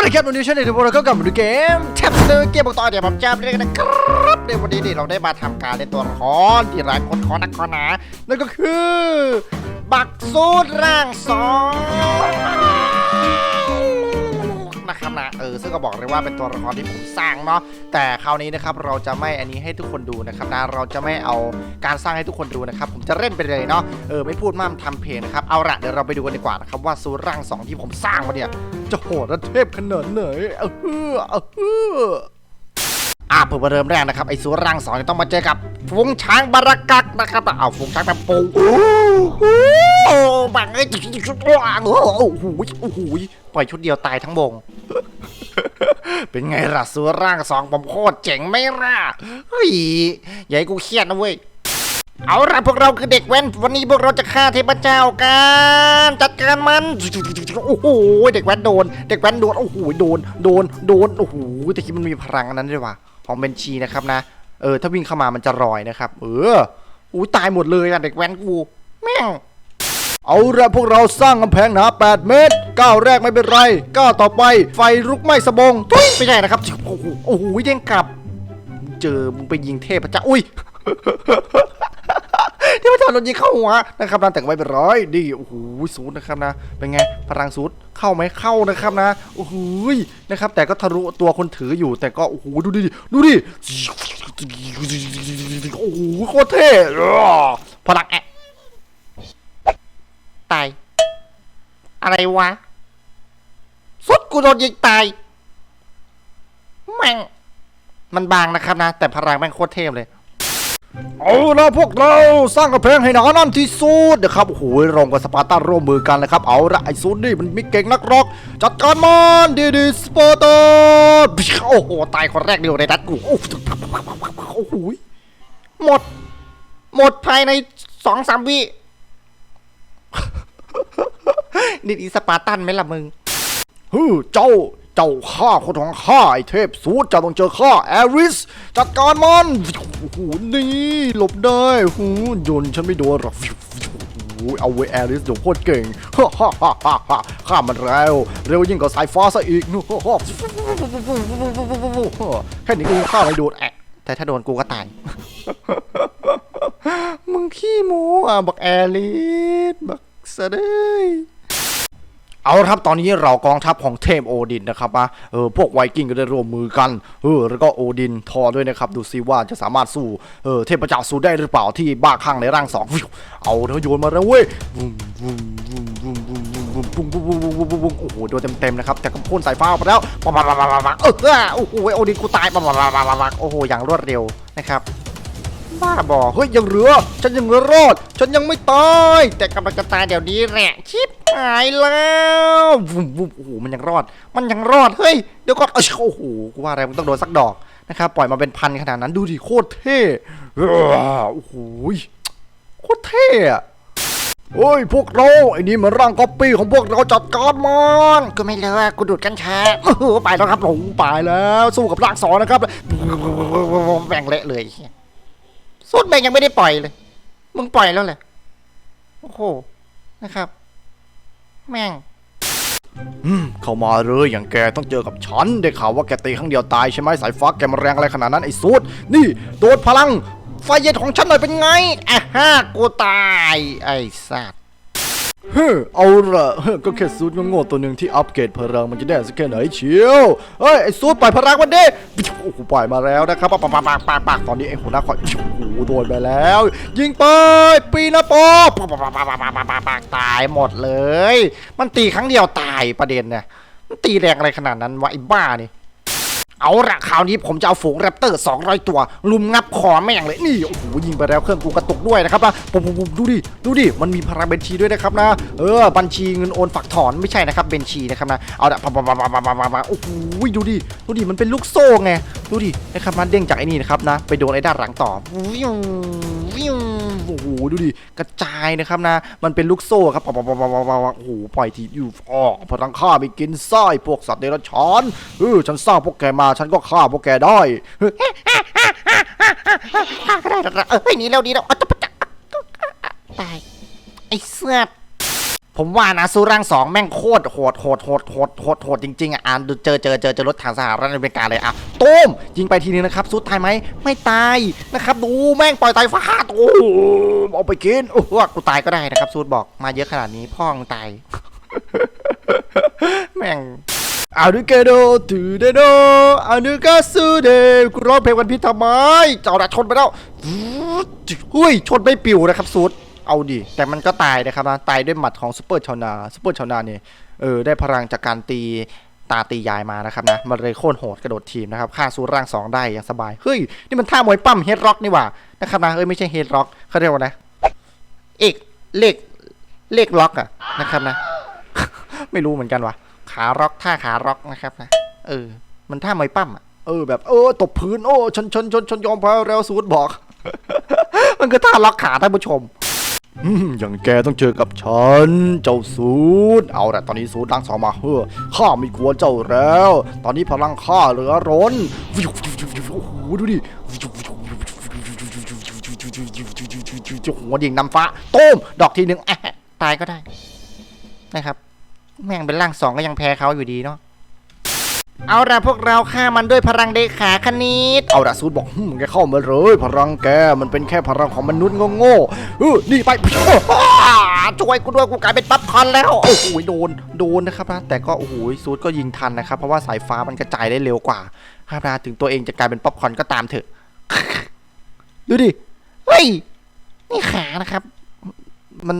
วัสดีครับวันนี้ฉันเองทุกคนเราก็กลับมาดูเกมแท็บเตอร์เกมบอกต่อเดี๋ยวผมจะเรียกันนะครับในวันนี้นี่เราได้มาทำการในตัวละครที่หลายคนขอนักขอหนานั่นก็คือ บักซูดร่างสอง นะครับนะเออซึ่งก็บอกเลยว่าเป็นตัวละครที่ผมสร้างเนาะแต่คราวนี้นะครับเราจะไม่อันนี้ให้ทุกคนดูนะครับนะเราจะไม่เอาการสร้างให้ทุกคนดูนะครับผมจะเล่นไปเลยเนาะเออไม่พูดมากทำเพลงนะครับเอาละเดี๋ยวเราไปดูกันดีกว่านะครับว่าซูร่างสองที่ผมสร้างมาเนี่ยจะโหดและเทพขนาดไหนเออเอออะเพื่อเริ่มแรกนะครับไอ้สุร่างสองจะต้องมาเจอกับฝูงช้างบารากักนะครับเอาฝูงช้างแบบปูโอ้โหบังเอ้ยว้างโอ้โหโอ้โหปล่อยชุดเดียวตายทั้งวง เป็นไงล่ะสุร่างสองผมโคตรเจ๋งไม่ล่ะเฮ้ยอย่าให้กูเครียดนะเว้ยเอาล่ะพวกเราคือเด็กแว้น วันนี้พวกเราจะฆ่าเทพเจ้ากันจัดการมันโอ้โหเด็กแว้นโดน เด็กแว้นโดนโอ้โหโดนโดนโดนโอ้โหแต่คิดมันมีพลังอันนั้นด้วยว่ะของเบนชีนะครับนะเออถ้าวิ่งเข้ามามันจะรอยนะครับ เอออู้ตายหมดเลยอะเด็กแว้นกูแม่ง เอาละพวกเราสร้างกำแพงหนา 8 เมตร ก้าวแรกไม่เป็นไร ก้าวต่อไป ไฟลุกไหม้สะบงทุยไม่ใช่นะครับ โอ้โหโอ้โหเด้งกลับ เจอมึงไปยิงเทพเจ้าอุ้ยที่พระเจ้าโดนยิงเข้าหัวนะครับนะแต่ก็ไม่เป็นไรดีโอ้โหสูดนะครับนะ เป็นไงพลังสูดเข้าไหมเข้านะครับนะโอ้โหนะครับ แต่ก็ทะลุตัวคนถืออยู่ แต่ก็โอ้โหดูดิดูดิโอ้โหโคตรเท่พลังแอะ ตาย อะไรวะ สุดกูโดนยิงตายแม่งมันบางนะครับนะ แต่พลังแม่งโคตรเทพเลย เอาละพวกเราสร้างกระแพงให้หนานั่นที่สุดนะครับโอ้โหโรงกับสปาร์ตาร่วมมือกันนะครับ เอาละไอซูดนี่มันมีเก่งนักรอก จัดการมันดีดีสปาร์ตาโอ้โหตายคนแรกเดียวในนัดกูโอ้โหหมด หมดภายในสองสามวิ นี่อีสปาร์ตันไหมล่ะมึงฮึเจ้า เจ้าข้าคนของข้าไอเทพสูดเจ้าต้องเจอข้าแอริส จัดการมันโอ้โหนี่หลบได้หูโยนฉันไม่โดนหรอกโอ้ยเอาไว้แอริสเดี๋ยวโคตรเก่งฮ่าฮ่าฮ่าฮ่าข้ามันเร็ว เร็วยิ่งกว่าสายฟ้าซะอีกฮ่าฮ่แค่นี้กูฆ่าไม่โดนแอะแต่ถ้าโดนกูก็ตาย มึงขี้โม้อะบักแอริสบักเสะเดย เอาครับตอนนี้เรากองทัพของเทพโอดินนะครับนะเออพวกไวกิ้งก็ได้ร่วมมือกันเออแล้วก็โอดินทอด้วยนะครับดูซิว่าจะสามารถสู้เออเทพเจ้าสู้ได้หรือเปล่าที่บ้าคลั่งในร่างสองเอาเธอโยนมาแล้วเว้ยโอ้โหโดนเต็มเต็มนะครับแต่ก็พ่นสายฟ้าไปแล้วปัปัปัปัปัเออโอ้โหโอดินกูตายปังปัปัปัโอ้โหอย่างรวดเร็วนะครับ บ้าบอเฮ้ยยังเหลือ ฉันยังรอด ฉันยังไม่ตาย แต่กำลังจะตายเดี๋ยวนี้แหละชิบหายแล้ววุ้มวุ้มโอ้โหมันยังรอด มันยังรอดเฮ้ยเดี๋ยวก่อนโอ้โหกูว่าอะไรมันต้องโดนสักดอกนะครับปล่อยมาเป็นพันขนาดนั้นดูดิโคตรเท่โอ้โหโคตรเท่อะเฮ้ยพวกเราไอ้นี่มันร่างก๊อปปี้ของพวกเราจัดการมันก็ไม่เลยกูดูดกัญชาเออไปแล้วครับหลงไปแล้ว สู้กับร่างสองนะครับแบ่งเละเลย สุดแบงยังไม่ได้ปล่อยเลย มึงปล่อยแล้วเหรอโอ้โหนะครับ แม่งอืมเข้ามาเลยอย่างแกต้องเจอกับฉันได้ข่าวว่าแกตีครั้งเดียวตายใช่ไหมสายฟ้าแกมาแรงอะไรขนาดนั้นไอ้สุดนี่โดดพลังไฟเย็นของฉันหน่อยเป็นไงอะฮ่ากูตาย ไอ้สัตว เฮ้อเอาละก็แค่ซูดโง่ตัวหนึ่งที่อัปเกรดพลังมันจะได้สักแค่ไหนเชียวเฮ้ยไอซูดปล่อยพลังมันดิโอ้โปล่อยมาแล้วนะครับปากปากปากปากตอนนี้ไอ้หัวหน้าคอยโอ้โหโดนไปแล้ว ยิงไปปีนะปอปปากปากปากปากปากปากตายหมดเลย มันตีครั้งเดียวตายประเด็นเนี่ยมันตีแรงอะไรขนาดนั้นวะไอ้บ้านี่ เอาละคราวนี้ผมจะเอาฝูงแรปเตอร์ 200 ตัว ลุมงับคอแม่งเลยนี่โอ้โหยิงไปแล้วเครื่องกูกระตุกด้วยนะครับนะปุ๊บปุ๊บดูดิดูดิมันมีพลังบัญชีด้วยนะครับนะเออบัญชีเงินโอนฝากถอนไม่ใช่นะครับบัญชีนะครับนะเอาละปั๊บปั๊บปั๊บปั๊บปั๊บปั๊บปั๊บโอ้โหดูดิดูดิมันเป็นลูกโซ่ไงดูดินะครับมันเด้งจากไอ้นี่นะครับนะ ไปโดนไอ้ด้านหลังต่อวิววิวโอ้โหดูดิกระจายนะครับนะ มันเป็นลูกโซ่ครับปั๊บปั๊บปั๊บปั๊บปั๊บปั๊บโอ้โหปล่อยทีอยู่ออกพลังฆ่าไปกินไส้พวกสัตว์เดรัจฉานเออฉันสร้างพวกแกมาฉันก็ฆ่าพวกแกได้เฮ้ยฆ่าก็ได้หรอกนะเอ้ยหนีเร็วหนีเร็วเอาจะปะจะตายไอ้เสื้อผมว่านะซูร่างสองแม่งโคตรโหดโหดโหดโหดโหดโหดจริงๆอะอ่านเจอเจอเจอเจอรถทางสหรัฐอเมริกาเลยอะตูมยิงไปทีนึงนะครับซูตายไหมไม่ตายนะครับ ดูแม่งปล่อยไตฟ้าตูมเอาไปกินโอ้กูตายก็ได้นะครับซูดบอกมาเยอะขนาดนี้พ่องตายแม่ง อานุเกโดตูเดโดอานุกาซูเดกูร้องเพลงวันพิษทำไมเจ้าดาชนไปแล้วเฮ้ยชนไม่ปิวนะครับซูดเอาดิแต่มันก็ตายนะครับนะตายด้วยหมัดของซูเปอร์ชาวนาซูเปอร์ชาวนาเนี่ยเออได้พลังจากการตีตาตียายมานะครับนะมันเลยโคตรโหดกระโดดทีมนะครับฆ่าซูร่างสองได้อย่างสบายเฮ้ยนี่มันท่ามวยปั้มเฮดร็อกนี่หว่านะครับนะเอ้ยไม่ใช่เฮดร็อกเขาเรียกว่านะเอกเลขเลขล็อกอะนะครับนะ ไม่รู้เหมือนกันว่ะ ขาร็อกท่าขาร็อกนะครับนะเออ มันท่ามวยปั้มอะเออแบบเออตบพื้นโอ้ชนชนชนชนยอมแพ้แล้วสูดบอก มันคือท่าล็อกขาท่านผู้ชมอย่างแกต้องเจอกับฉัน เจ้าสูดเอาละตอนนี้สูดดังสองมาเฮ้อข้าไม่กลัวเจ้าแล้ว ตอนนี้พลังข้าเหลือร้นโอ้โหดูดิหัวดิ่งนำฟ้าต้มดอกทีหนึ่งตายก็ได้นะครับ แม่งเป็นร่างสองก็ยังแพ้เขาอยู่ดีเนาะเอาละพวกเราฆ่ามันด้วยพลังเดขาคณิต เอาละซูดบอกหึมแกเข้ามาเลย พลังแกมันเป็นแค่พลังของมนุษย์โง่ๆเออนี่ไปช่วยกูด้วยกูกลายเป็นปั๊บคอนแล้วโอ้โหโดนโดนนะครับนะแต่ก็โอ้โหซูดก็ยิงทันนะครับ เพราะว่าสายฟ้ามันกระจายได้เร็วกว่าครับนะถึงตัวเองจะกลายเป็นป๊อปคอนก็ตามเถอะ ดูดิเฮ้ยนี่ขานะครับ มัน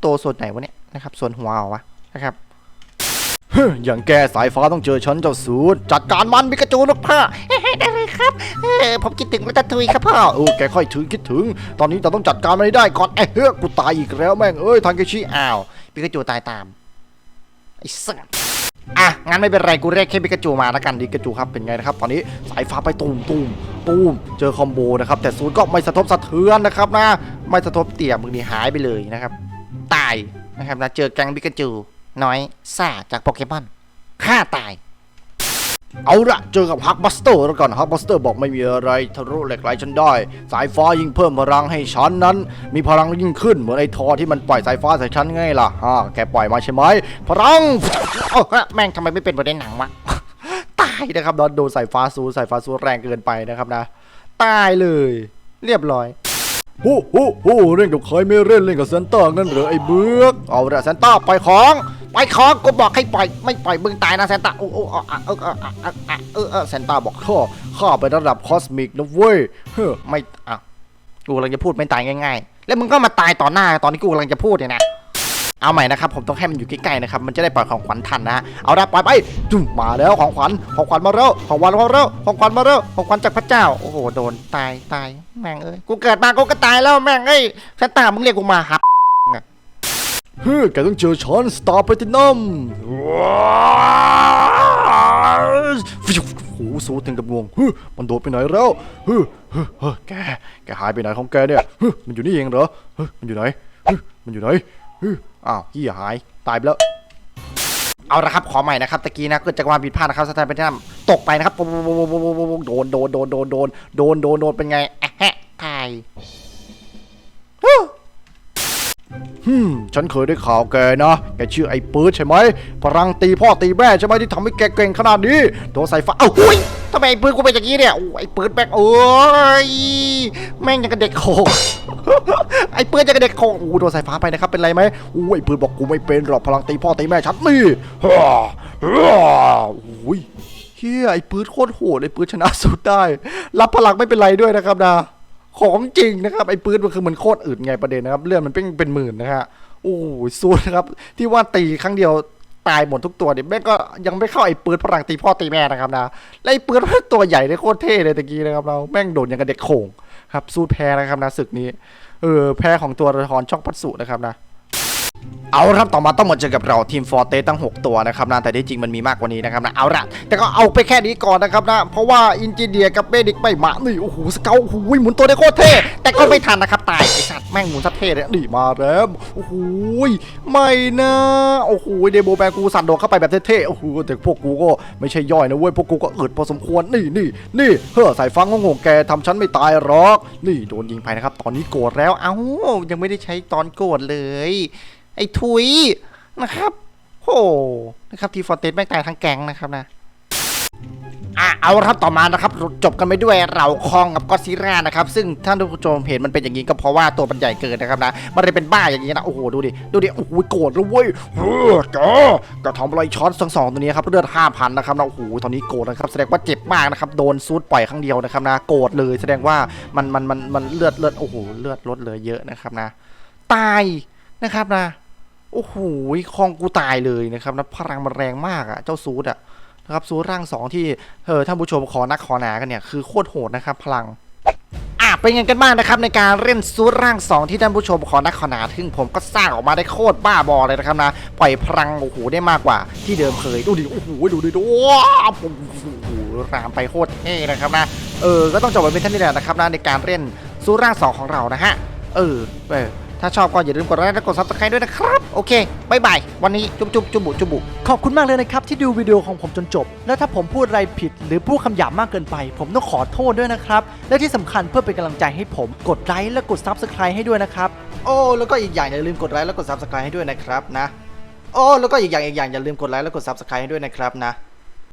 โตส่วนไหนวะเนี่ยนะครับ ส่วนหัวเหรอวะ นะครับอย่างแกสายฟ้าต้องเจอฉันเจ้าสูดจัดการมันมิกาจูลูกพ่อได้เลยครับเออผมคิดถึงรัตทุยครับพ่อเออแกค่อยถึงคิดถึง ตอนนี้เราต้องจัดการมันให้ได้ก่อนไอ้เฮ้ยกูตายอีกแล้วแม่งเอ้ยทางเกชิอ้าวมิกาจูตายตามไอ้สัสอะงั้นไม่เป็นไรกูเรียกแค่มิกาจูมาแล้วกันดิกาจูครับเป็นไงนะครับ ตอนนี้สายฟ้าไปตูมตูมตูมเจอคอมโบนะครับแต่ศูนย์ก็ไม่สะทบสะเทือนนะครับนะไม่สะทบเตี่ยมึงนี่หายไปเลยนะครับ ตายนะครับนะเจอแก๊งบิกาจู น้อยซ่าจากโปเกมอนฆ่าตาย เอาละเจอกับฮักบัสเตอร์แล้วกันฮักบัสเตอร์บอกไม่มีอะไรทะลุเหล็กไหลฉันได้ สายฟ้ายิ่งเพิ่มพลังให้ฉันนั้น มีพลังยิ่งขึ้นเหมือนไอ้ทอที่มันปล่อยสายฟ้าใส่ฉันไงล่ะฮะแกปล่อยมาใช่ไหมพลังโอ้แม่งทำไมไม่เป็นประเด็นหนังวะตายนะครับโดนโดนสายฟ้าซูสายฟ้าซูแรงเกินไปนะครับนะตายเลย เรียบร้อย โอ้โหโอ้เล่นกับใครไม่เล่นเล่นกับเซนต้างั้นเหรอไอ้เบือกเอาละเซนต้าปล่อยของปล่อยของกูบอกให้ปล่อยไม่ปล่อยมึงตายนะเซนต้าโอ้โอ้อะเออเออเออเออเออเออเออเซนต้าบอกข้อข้าเป็นระดับคอสมิกนะเว้ยเฮ้อไม่อะกูกำลังจะพูดไม่ตายง่าย ๆ แล้วมึงก็มาตายต่อหน้าตอนที่กูกำลังจะพูดเนี่ยนะ เอาใหม่นะครับผมต้องให้มันอยู่ใกล้ๆนะครับมันจะได้ปล่อยของขวัญทันนะเอาละปล่อยไปจุ่มมาแล้วของขวัญของขวัญมาแล้วของขวัญมาแล้วของขวัญมาแล้วของขวัญจากพระเจ้าโอ้โหโดนตายตายแม่งเอ้ยกูเกิดมากูก็ตายแล้วแม่งเอ้ยฉันตามึงเรียกกูมาครับเฮ้ยแกต้องเจอช้อนสตาร์เพตินัมโอ้โหสูดถึงกับงงเฮ้ยมันโดดไปไหนแล้วเฮ้ยเฮ้ยแกแกหายไปไหนของแกเนี่ยเฮ้ยมันอยู่นี่เองเหรอเฮ้ยมันอยู่ไหนเฮ้ยมันอยู่ไหน อ้าวเฮียหาย ตายไปแล้ว เอาละครับ ขอใหม่นะครับ ตะกี้นะ เกิดจากความผิดพลาดนะครับสแตนเป็นท่ตกไปนะครับ โดน โดน โดน โดน โดน โดน โดน โดน เป็นไงแฮะตายฮึมฉันเคยได้ข่าวแกนะ แกชื่อไอ้ปื๊ดใช่ไหมพลังตีพ่อตีแม่ใช่ไหมที่ทำให้แกเก่งขนาดนี้โดนใส่ฟ้า เอ้าหุ้ย ทำไมไอ้ปื๊ดกูเป็นอย่างนี้เนี่ยโอ้ไอ้ปื๊ดแม่งเอ้ยแม่งยังกับเด็กโขกไอ้ปืนจะกระเด็กโคงอู้โดนสายฟ้าไปนะครับเป็นไรไหมอู้ไอ้ปืนบอกกูไม่เป็นหรอกพลังตีพ่อตีแม่ชัดนี่ฮ่าฮ่าอ้ยเฮียไอ้ปืนโคตรโหดไอ้ปืนชนะสุดได้ รับพลังไม่เป็นไรด้วยนะครับนะของจริงนะครับไอ้ปืนมันคือมันโคตรอึดไงประเด็นนะครับเลือดมันเป็นเป็นหมื่นนะฮะโอ้ยสู้นะครับที่ว่าตีครั้งเดียว ตายหมดทุกตัวเนี่ยแม่งก็ยังไม่เข้าไอ้ปืนพลังตีพ่อตีแม่นะครับนะและไอ้ปืนตัวใหญ่เลยโคตรเท่เลยตะกี้นะครับเราแม่งโดนอย่างกับเด็กโขงครับสู้แพ้นะครับนะศึกนี้เออแพ้ของตัวละครช่องพัสสุนะครับนะ เอาครับต่อมาต้องมาเจอกับเราทีมฟอร์เตตั้ง 6 ตัวนะครับนะแต่ที่จริงมันมีมากกว่านี้นะครับนะเอาละแต่ก็เอาไปแค่นี้ก่อนนะครับนะเพราะว่าอินจิเดียกับเบดิกไม่มานี่โอ้โหสเกลโอ้โหหมุนตัวได้โคตรเท่แต่ก็ไม่ทันนะครับตายไอสัตว์แม่งหมุนสัตเท่เลยนี่มาแล้วโอ้โหไม่นะโอ้โหเดโบแบงกูสั่นโดดเข้าไปแบบเท่ๆโอ้โหแต่พวกกูก็ไม่ใช่ย่อยนะเว้ยพวกกูก็อึดพอสมควรนี่นี่นี่เฮ้อสายฟังงงแกทำฉันไม่ตายหรอก นี่โดนยิงไปนะครับตอนนี้โกรธแล้วเอ้ายังไม่ได้ใช้ตอนโกรธเลย ไอ้ทุยนะครับโหนะครับทีฟอร์เตสแม่งตายทั้งแก๊งนะครับนะอะเอาละครับต่อมานะครับจบกันไปด้วยเราคองกับก็อซิล่านะครับซึ่งท่านผู้ชมเห็นมันเป็นอย่างนี้ก็เพราะว่าตัวมันใหญ่เกินนะครับนะมันเลยเป็นบ้าอย่างนี้นะโอ้โหดูดิดูดิโอ้โหโกรธแล้วเว้ยเออแกกระทำอะไรช้อนทั้งสองตัวนี้ครับเลือดห้าพันนะครับนะโอ้โหตอนนี้โกรธนะครับแสดงว่าเจ็บมากนะครับโดนซูดปล่อยครั้งเดียวนะครับนะโกรธเลยแสดงว่ามันมันมันมันเลือดเลือดโอ้โหเลือดลดเลยเยอะนะครับนะ ตายนะครับนะ โอ้โหคองกูตายเลยนะครับนะพลังมันแรงมากอะเจ้าซูดอะนะครับซูดร่างสองที่เออท่านผู้ชมขอนักขอหนากันเนี่ยคือโคตรโหดนะครับพลังอะเป็นไงกันบ้างนะครับในการเล่นซูดร่างสองที่ท่านผู้ชมขอนักขอหนาถึงผมก็สร้างออกมาได้โคตรบ้าบอเลยนะครับนะปล่อยพลังโอ้โหได้มากกว่า ที่เดิมเคยดูดิโอ้โหดูดิดูว้าวโอ้โหรามไปโคตรเท่นะครับนะเออก็ต้องจบไว้เป็นท่านี้แหละนะครับนะในการเล่นซูดร่างสองของเรานะฮะเออเออ ถ้าชอบก็อย่าลืมกดไลค์และกดซับสไครต์ด้วยนะครับ โอเคบายบาย วันนี้จุ๊บจุ๊บจุ๊บบุจุ๊บบุขอบคุณมากเลยนะครับ ที่ดูวิดีโอของผมจนจบ แล้วถ้าผมพูดอะไรผิด หรือพูดคำหยาบมากเกินไป ผมต้องขอโทษด้วยนะครับ และที่สำคัญเพื่อเป็นกำลังใจให้ผม กดไลค์และกด Subscribe ให้ด้วยนะครับ โอ้แล้วก็อีกอย่างอย่าลืมกดไลค์และกดซับสไครต์ให้ด้วยนะครับนะ โอ้แล้วก็อีกอย่างอีกอย่างอย่าลืมกดไลค์และกดซับสไครต์ให้ด้วยนะครับนะ